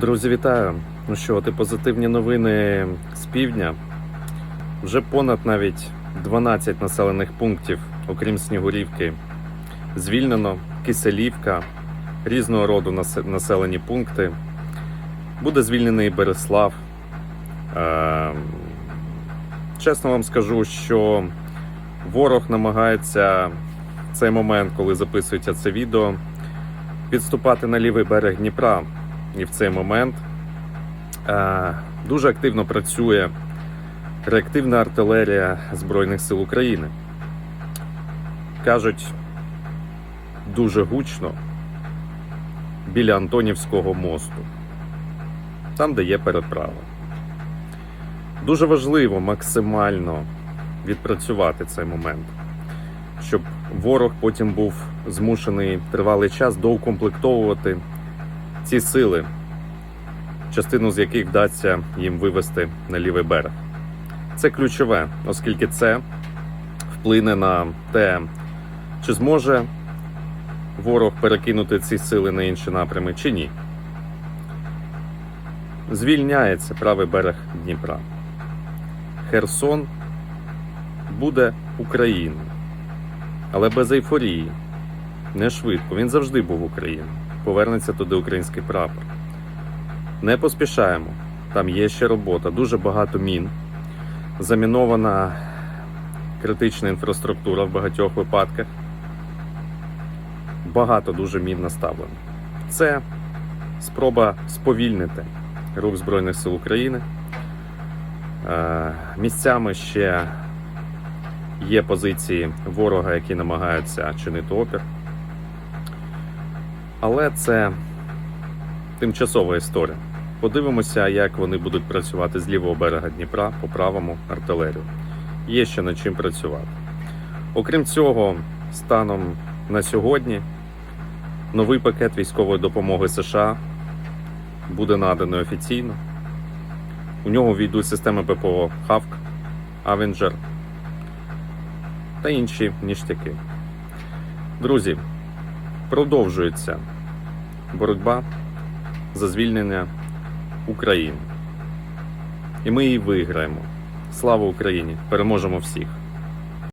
Друзі, вітаю! Ну що, ти позитивні новини з півдня. Вже понад навіть 12 населених пунктів, окрім Снігурівки, звільнено, Киселівка, різного роду населені пункти. Буде звільнений і Береслав. Е, Чесно вам скажу, що ворог намагається в цей момент, коли записується це відео, відступати на лівий берег Дніпра. І в цей момент е, дуже активно працює реактивна артилерія Збройних сил України. Кажуть, дуже гучно біля Антонівського мосту, там, де є переправа. Дуже важливо максимально відпрацювати цей момент, щоб ворог потім був змушений тривалий час доукомплектовувати ці сили, частину з яких вдасться їм вивести на лівий берег. Це ключове, оскільки це вплине на те, чи зможе ворог перекинути ці сили на інші напрями, чи ні. Звільняється правий берег Дніпра. Херсон буде Україною, але без ейфорії. Не швидко. Він завжди був Україною. Повернеться туди український прапор. Не поспішаємо. Там є ще робота. Дуже багато мін. Замінована критична інфраструктура в багатьох випадках. Багато дуже мін наставлено. Це спроба сповільнити рух Збройних сил України. Е, Місцями ще є позиції ворога, які намагаються чинити опір. Але це тимчасова історія. Подивимося, як вони будуть працювати з лівого берега Дніпра по правому артилерію. Є ще над чим працювати. Окрім цього, станом на сьогодні новий пакет військової допомоги США буде наданий офіційно. У нього війдуть системи ППО Хавк, Авенджер та інші ніштяки. Друзі, продовжується боротьба за звільнення України. І ми її виграємо. Слава Україні! Переможемо всіх!